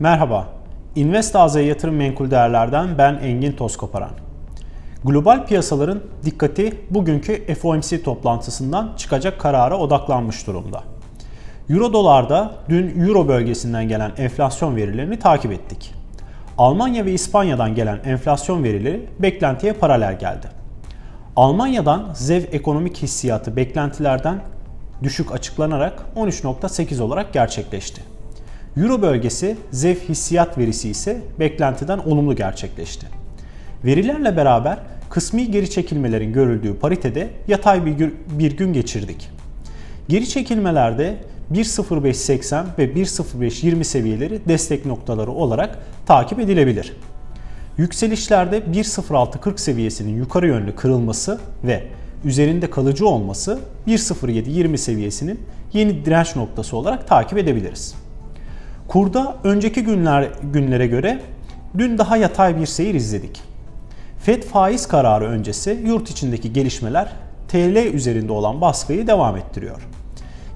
Merhaba, Invest AZ Yatırım Menkul Değerler'den ben Engin Tozkoparan. Global piyasaların dikkati bugünkü FOMC toplantısından çıkacak karara odaklanmış durumda. Euro dolarda dün Euro bölgesinden gelen enflasyon verilerini takip ettik. Almanya ve İspanya'dan gelen enflasyon verileri beklentiye paralel geldi. Almanya'dan ZEV ekonomik hissiyatı beklentilerden düşük açıklanarak 13.8 olarak gerçekleşti. Euro bölgesi ZEV hissiyat verisi ise beklentiden olumlu gerçekleşti. Verilerle beraber kısmi geri çekilmelerin görüldüğü paritede yatay bir, bir gün geçirdik. Geri çekilmelerde 1.0580 ve 1.0520 seviyeleri destek noktaları olarak takip edilebilir. Yükselişlerde 1.0640 seviyesinin yukarı yönlü kırılması ve üzerinde kalıcı olması 1.0720 seviyesinin yeni direnç noktası olarak takip edebiliriz. Kurda önceki günler günlere göre dün daha yatay bir seyir izledik. Fed faiz kararı öncesi yurt içindeki gelişmeler TL üzerinde olan baskıyı devam ettiriyor.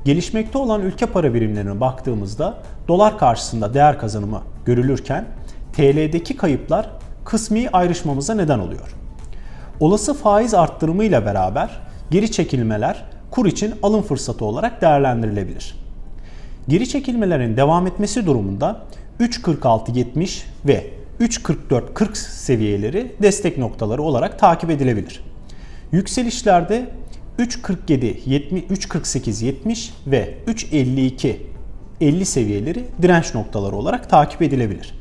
Gelişmekte olan ülke para birimlerine baktığımızda dolar karşısında değer kazanımı görülürken TL'deki kayıplar kısmi ayrışmamıza neden oluyor. Olası faiz arttırımıyla beraber geri çekilmeler kur için alım fırsatı olarak değerlendirilebilir. Geri çekilmelerin devam etmesi durumunda 3.46.70 ve 3.44.40 seviyeleri destek noktaları olarak takip edilebilir. Yükselişlerde 3.47, 70, 3.48, 70 ve 3.52, 50 seviyeleri direnç noktaları olarak takip edilebilir.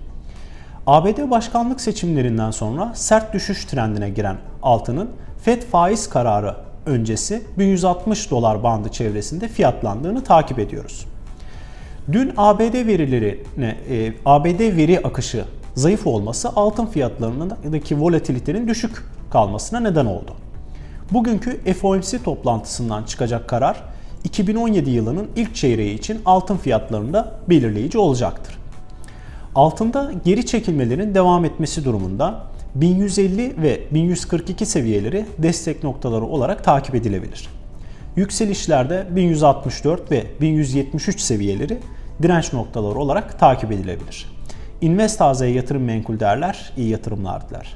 ABD başkanlık seçimlerinden sonra sert düşüş trendine giren altının Fed faiz kararı öncesi 1160 dolar bandı çevresinde fiyatlandığını takip ediyoruz. Dün ABD verilerine, e, ABD veri akışı zayıf olması altın fiyatlarındaki volatilitenin düşük kalmasına neden oldu. Bugünkü FOMC toplantısından çıkacak karar 2017 yılının ilk çeyreği için altın fiyatlarında belirleyici olacaktır. Altında geri çekilmelerin devam etmesi durumunda 1150 ve 1142 seviyeleri destek noktaları olarak takip edilebilir. Yükselişlerde 1164 ve 1173 seviyeleri direnç noktaları olarak takip edilebilir. Invest AZ'ye yatırım menkul değerler, iyi yatırımlar diler.